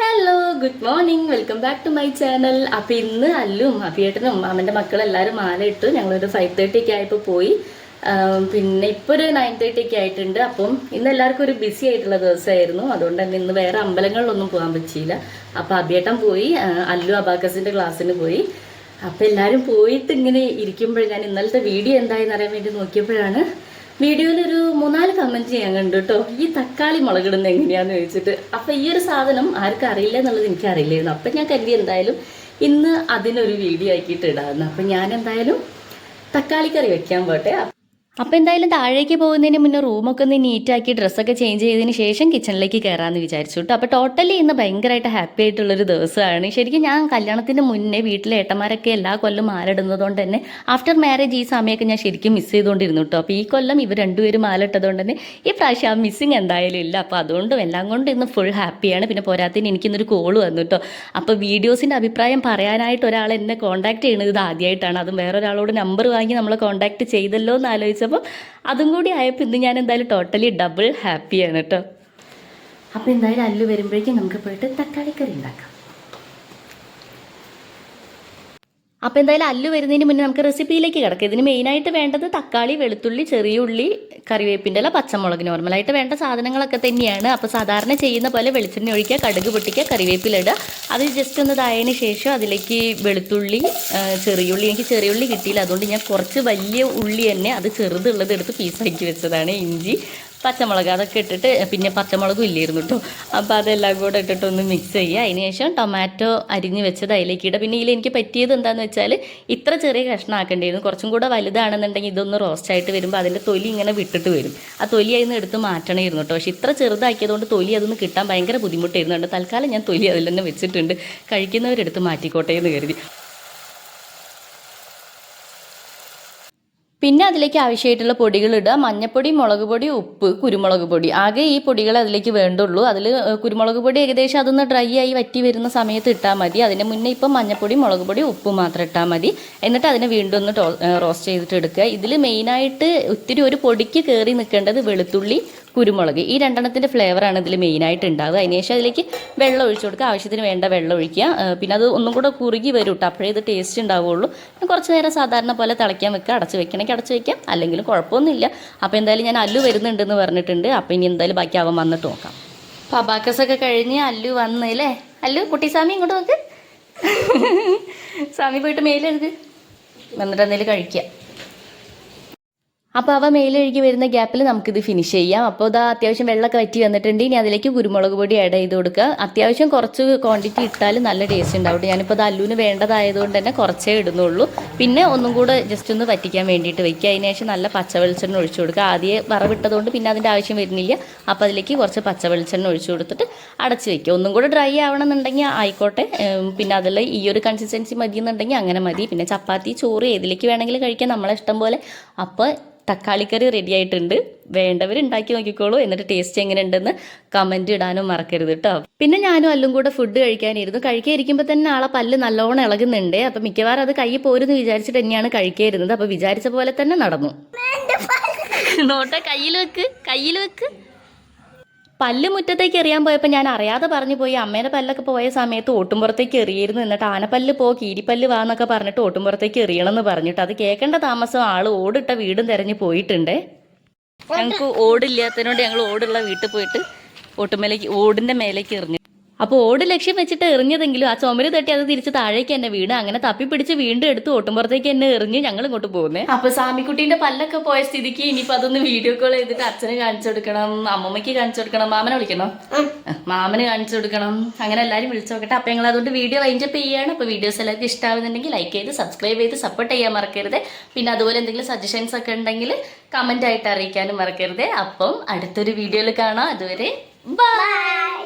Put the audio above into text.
Hello good morning welcome back to my channel appam ഇന്ന് അല്ലും അഭിയേട്ടനും അവന്റെ മക്കളെല്ലാവരും മാല ഇട്ടു. ഞങ്ങളൊരു ഫൈവ് തേർട്ടി ഒക്കെ ആയപ്പോൾ പോയി. പിന്നെ ഇപ്പോൾ ഒരു നയൻ തേർട്ടി ഒക്കെ ആയിട്ടുണ്ട്. അപ്പം ഇന്ന് എല്ലാവർക്കും ഒരു ബിസി ആയിട്ടുള്ള ദിവസമായിരുന്നു. അതുകൊണ്ട് തന്നെ ഇന്ന് വേറെ അമ്പലങ്ങളിലൊന്നും പോകാൻ പറ്റിയില്ല. അപ്പം അഭിയേട്ടൻ പോയി അല്ലു അബാക്കസിന്റെ ക്ലാസ്സിന് പോയി. അപ്പം എല്ലാരും പോയിട്ട് ഇങ്ങനെ ഇരിക്കുമ്പോൾ ഞാൻ ഇന്നലത്തെ വീഡിയോ എന്തായെന്ന് അറിയാൻ വേണ്ടി നോക്കിയപ്പോഴാണ് വീഡിയോയിൽ ഒരു മൂന്നാൽ കമന്റ് ചെയ്യാൻ കണ്ടു കേട്ടോ ഈ തക്കാളി മുളകിടുന്നത് എങ്ങനെയാന്ന് ചോദിച്ചിട്ട്. അപ്പൊ ഈ ഒരു സാധനം ആർക്കും അറിയില്ല എന്നുള്ളത് എനിക്ക് അറിയില്ലായിരുന്നു അപ്പൊ ഞാൻ കരുതി എന്തായാലും ഇന്ന് അതിനൊരു വീഡിയോ ആക്കിയിട്ട് ഇടാമെന്ന് അപ്പൊ ഞാൻ എന്തായാലും തക്കാളി കറി വെക്കാൻ പോട്ടെ. അപ്പോൾ എന്തായാലും താഴേക്ക് പോകുന്നതിന് മുന്നേ റൂമൊക്കെ ഒന്ന് നീറ്റാക്കി ഡ്രസ്സൊക്കെ ചേഞ്ച് ചെയ്തതിന് ശേഷം കിച്ചണിലേക്ക് കയറാമെന്ന് വിചാരിച്ചു കേട്ടോ. അപ്പോൾ ടോട്ടലി ഇന്ന് ഭയങ്കരമായിട്ട് ഹാപ്പി ആയിട്ടുള്ളൊരു ദിവസമാണ്. ശരിക്കും ഞാൻ കല്യാണത്തിന് മുന്നേ വീട്ടിലെ ഏട്ടന്മാരൊക്കെ എല്ലാ കൊല്ലം മാലിടുന്നതുകൊണ്ട് തന്നെ ആഫ്റ്റർ മാരേജ് ഈ സമയമൊക്കെ ഞാൻ ശരിക്കും മിസ് ചെയ്തുകൊണ്ടിരുന്നു കേട്ടോ. അപ്പോൾ ഈ കൊല്ലം ഇവർ രണ്ടുപേരും മാലിട്ടതുകൊണ്ട് തന്നെ ഈ പ്രാവശ്യം ആ മിസ്സിങ് എന്തായാലും ഇല്ല. അപ്പോൾ അതുകൊണ്ടും എല്ലാം കൊണ്ടും ഇന്ന് ഫുൾ ഹാപ്പിയാണ് പിന്നെ പോരാത്തിന് എനിക്കിന്നൊരു കോൾ വന്നു കേട്ടോ. അപ്പോൾ വീഡിയോസിന്റെ അഭിപ്രായം പറയാനായിട്ട് ഒരാൾ എന്നെ കോൺടാക്ട് ചെയ്യുന്നത് ഇത് ആദ്യമായിട്ടാണ് അതും വേറൊരാളോട് നമ്പർ വാങ്ങി നമ്മളെ കോൺടാക്ട് ചെയ്തല്ലോ എന്ന് ആലോചിച്ചപ്പോൾ അതും കൂടി ആയപ്പോൾ ഇന്ന് ഞാൻ എന്തായാലും ടോട്ടലി ഡബിൾ ഹാപ്പിയാണ് കേട്ടോ അപ്പോൾ എന്തായാലും അല്ലു വരുമ്പോഴേക്കും നമുക്ക് പോയിട്ട് തക്കാളി കറി ഉണ്ടാക്കാം. അപ്പോൾ എന്തായാലും അല്ലു വരുന്നതിന് മുന്നേ നമുക്ക് റെസിപ്പിയിലേക്ക് കിടക്കാം. ഇതിന് മെയിനായിട്ട് വേണ്ടത് തക്കാളി വെളുത്തുള്ളി ചെറിയ ഉള്ളി കറിവേപ്പിന്റെ ഇല പച്ചമുളക് നോർമലായിട്ട് വേണ്ട സാധനങ്ങളൊക്കെ തന്നെയാണ്. അപ്പോൾ സാധാരണ ചെയ്യുന്ന പോലെ വെളിച്ചെണ്ണ ഒഴിക്കുക കടുക് പൊട്ടിക്കുക കറിവേപ്പിലിടുക അത് ജസ്റ്റ് ഒന്ന് ഇതായതിന് ശേഷം അതിലേക്ക് വെളുത്തുള്ളി ചെറിയ ഉള്ളി. എനിക്ക് ചെറിയ ഉള്ളി കിട്ടിയില്ല. അതുകൊണ്ട് ഞാൻ കുറച്ച് വലിയ ഉള്ളി തന്നെ അത് ചെറുതുള്ളത് എടുത്ത് പീസാക്കി വെച്ചതാണ് ഇഞ്ചി. പച്ചമുളക് അതൊക്കെ ഇട്ടിട്ട് പിന്നെ പച്ചമുളകും ഇല്ലായിരുന്നു കേട്ടോ അപ്പോൾ അതെല്ലാം കൂടെ ഇട്ടിട്ട് ഒന്ന് മിക്സ് ചെയ്യുക അതിന് ശേഷം ടൊമാറ്റോ അരിഞ്ഞ് വെച്ചത് അതിലേക്ക് ഇടുക പിന്നെ ഇതിൽ എനിക്ക് പറ്റിയത് എന്താണെന്ന് വെച്ചാൽ ഇത്ര ചെറിയ കഷ്ണം ആക്കേണ്ടിയിരുന്നു കുറച്ചും കൂടെ വലുതാണെന്നുണ്ടെങ്കിൽ ഇതൊന്ന് റോസ്റ്റ് ആയിട്ട് വരുമ്പോൾ അതിന്റെ തൊലി ഇങ്ങനെ വിട്ടിട്ട് വരും. ആ തൊലി അതിൽ നിന്ന് എടുത്ത് മാറ്റണമായിരുന്നു കേട്ടോ പക്ഷേ ഇത്ര ചെറുതാക്കിയതുകൊണ്ട് തൊലി അതൊന്ന് കിട്ടാൻ ഭയങ്കര ബുദ്ധിമുട്ടായിരുന്നു. കേട്ടോ തൽക്കാലം ഞാൻ തൊലി അതിൽ തന്നെ വെച്ചിട്ടുണ്ട്. കഴിക്കുന്നവരെടുത്ത് മാറ്റിക്കോട്ടെ എന്ന് കരുതി. പിന്നെ അതിലേക്ക് ആവശ്യമായിട്ടുള്ള പൊടികൾ ഇടുക. മഞ്ഞപ്പൊടി മുളക് പൊടി ഉപ്പ് കുരുമുളക് പൊടി. ആകെ ഈ പൊടികൾ അതിലേക്ക് വേണ്ടുള്ളൂ. അതിൽ കുരുമുളക് പൊടി ഏകദേശം അതൊന്ന് ഡ്രൈ ആയി വറ്റി വരുന്ന സമയത്ത് ഇട്ടാൽ മതി. അതിന് മുന്നേ ഇപ്പം മഞ്ഞപ്പൊടി മുളക് പൊടി ഉപ്പ് മാത്രം ഇട്ടാൽ മതി. എന്നിട്ട് അതിനെ വീണ്ടും ഒന്ന് റോസ്റ്റ് ചെയ്തിട്ട് എടുക്കുക. ഇതിൽ മെയിനായിട്ട് ഒത്തിരി ഒരു പൊടിക്ക് കയറി നിൽക്കേണ്ടത് വെളുത്തുള്ളി കുരുമുളക്. ഈ രണ്ടെണ്ണത്തിന്റെ ഫ്ലേവറാണ് ഇതിൽ മെയിനായിട്ട് ഉണ്ടാവുക. അതിന് ശേഷം അതിലേക്ക് വെള്ളം ഒഴിച്ചു കൊടുക്കുക. ആവശ്യത്തിന് വേണ്ട വെള്ളം ഒഴിക്കുക. പിന്നെ അത് ഒന്നും കൂടെ കുറുകി വരും കേട്ടോ അപ്പോഴേ ഇത് ടേസ്റ്റ് ഉണ്ടാവുകയുള്ളൂ കുറച്ച് നേരം സാധാരണ പോലെ തിളയ്ക്കാൻ വെക്കുക. അടച്ച് വെക്കണമെങ്കിൽ അടച്ച് വെക്കാം അല്ലെങ്കിൽ കുഴപ്പമൊന്നുമില്ല. അപ്പോൾ എന്തായാലും ഞാൻ അല്ലു വരുന്നുണ്ടെന്ന് പറഞ്ഞിട്ടുണ്ട്. അപ്പോൾ ഇനി എന്തായാലും ബാക്കി അവൻ വന്നിട്ട് നോക്കാം. അപ്പോൾ അബാക്കസൊക്കെ കഴിഞ്ഞ് അല്ലു വന്ന് അല്ലേ അല്ലു കുട്ടിസ്വാമി ഇങ്ങോട്ട് നോക്ക്. സ്വാമി പോയിട്ട് മേലെഴുത് വന്നിട്ട് എന്തെങ്കിലും കഴിക്കുക. അപ്പോൾ അവ മേലൊഴുകി വരുന്ന ഗ്യാപ്പിൽ നമുക്കിത് ഫിനിഷ് ചെയ്യാം. അപ്പോൾ ഇതാ അത്യാവശ്യം വെള്ളമൊക്കെ വറ്റി വന്നിട്ടുണ്ട്. ഇനി അതിലേക്ക് കുരുമുളക് പൊടി ആഡ് ചെയ്ത് കൊടുക്കുക. അത്യാവശ്യം കുറച്ച് ക്വാണ്ടിറ്റി ഇട്ടാൽ നല്ല ടേസ്റ്റ് ഉണ്ടാവും ഞാനിപ്പോൾ അത് അല്ലുവിന് വേണ്ടതായതുകൊണ്ട് തന്നെ കുറച്ചേ ഇടുന്നുള്ളൂ. പിന്നെ ഒന്നും കൂടെ ജസ്റ്റ് ഒന്ന് വറ്റിക്കാൻ വേണ്ടിയിട്ട് വയ്ക്കുക. അതിന് ശേഷം നല്ല പച്ച വെളിച്ചെണ്ണ ഒഴിച്ചു കൊടുക്കുക. ആദ്യം വറവിട്ടതുകൊണ്ട് പിന്നെ അതിന്റെ ആവശ്യം വരുന്നില്ല. അപ്പോൾ അതിലേക്ക് കുറച്ച് പച്ച വെളിച്ചെണ്ണ ഒഴിച്ചു കൊടുത്തിട്ട് അടച്ച് വെക്കുക ഒന്നും കൂടെ ഡ്രൈ ആവണമെന്നുണ്ടെങ്കിൽ ആയിക്കോട്ടെ. പിന്നെ അതിൽ ഈ ഒരു കൺസിസ്റ്റൻസി മതി എന്നുണ്ടെങ്കിൽ അങ്ങനെ മതി. പിന്നെ ചപ്പാത്തി ചോറ് ഏതിലേക്ക് വേണമെങ്കിലും കഴിക്കാം. നമ്മളെ ഇഷ്ടം പോലെ. അപ്പോൾ തക്കാളിക്കറി റെഡി ആയിട്ടുണ്ട്. വേണ്ടവർ ഉണ്ടാക്കി നോക്കിക്കോളൂ. എന്നിട്ട് ടേസ്റ്റ് എങ്ങനെയുണ്ടെന്ന് കമന്റ് ഇടാനും മറക്കരുത് കേട്ടോ പിന്നെ ഞാനും അല്ലും കൂടെ ഫുഡ് കഴിക്കാനിരുന്നു. കഴിക്കാതിരിക്കുമ്പോൾ തന്നെ ആളെ പല്ല് നല്ലോണം ഇളകുന്നുണ്ട്. അപ്പം മിക്കവാറും അത് കൈ പോരുന്ന് വിചാരിച്ചിട്ട് തന്നെയാണ് കഴിക്കാതിരുന്നത് അപ്പോൾ വിചാരിച്ച പോലെ തന്നെ നടന്നു. നോട്ടെ കയ്യിൽ വെക്ക് കയ്യിൽ വെക്ക്. പല്ല് മുറ്റത്തേക്ക് എറിയാൻ പോയപ്പോൾ ഞാൻ അറിയാതെ പറഞ്ഞു പോയി അമ്മേന്റെ പല്ലൊക്കെ പോയ സമയത്ത് ഓട്ടുംപുറത്തേക്ക് എറിയരുന്നു എന്നിട്ട് ആനപ്പല്ല് പോ കീരിപ്പല്ല് വാ എന്നൊക്കെ പറഞ്ഞിട്ട് ഓട്ടുംപുറത്തേക്ക് എറിയണം എന്ന് പറഞ്ഞിട്ട് അത് കേൾക്കേണ്ട താമസം ആൾ ഓടിട്ട വീടും തിരഞ്ഞു പോയിട്ടുണ്ട്. ഞങ്ങൾക്ക് ഓടില്ലാത്തതിനോട് ഞങ്ങൾ ഓടുള്ള വീട്ടിൽ പോയിട്ട് ഓട്ടുമേലേക്ക് ഓടിന്റെ മേലേക്ക് എറിഞ്ഞു. അപ്പോൾ ഓട് ലക്ഷ്യം വെച്ചിട്ട് എറിഞ്ഞതെങ്കിലും ആ ചുമര് തട്ടി അത് തിരിച്ച് താഴേക്ക് എന്നെ വീണ് അങ്ങനെ തപ്പി പിടിച്ച് വീണ്ടും എടുത്ത് ഓട്ടുമ്പുറത്തേക്ക് എന്നെ എറിഞ്ഞ് ഞങ്ങൾ ഇങ്ങോട്ട് പോകുന്നേ അപ്പൊ സാമിക്കുട്ടീന്റെ പല്ലൊക്കെ പോയ സ്ഥിതിക്ക് ഇനിയിപ്പോ അതൊന്ന് വീഡിയോ കോൾ ചെയ്തിട്ട് അച്ഛന് കാണിച്ചു കൊടുക്കണം അമ്മമ്മയ്ക്ക് കാണിച്ചു കൊടുക്കണം മാമനെ വിളിക്കണം? മാമന് കാണിച്ചു കൊടുക്കണം. അങ്ങനെ എല്ലാവരും വിളിച്ചു നോക്കട്ടെ. അപ്പൊ ഞങ്ങൾ അതുകൊണ്ട് വീഡിയോ വൈൻഡപ്പ് ചെയ്യാണ്. അപ്പൊ വീഡിയോസ് എല്ലാവർക്കും ഇഷ്ടമാവുന്നുണ്ടെങ്കിൽ ലൈക്ക് ചെയ്ത് സബ്സ്ക്രൈബ് ചെയ്ത് സപ്പോർട്ട് ചെയ്യാൻ മറക്കരുത്. പിന്നെ അതുപോലെ എന്തെങ്കിലും സജഷൻസ് ഒക്കെ ഉണ്ടെങ്കിൽ കമന്റ് ആയിട്ട് അറിയിക്കാനും മറക്കരുത്. അപ്പം അടുത്തൊരു വീഡിയോയിൽ കാണാം. അതുവരെ ബൈ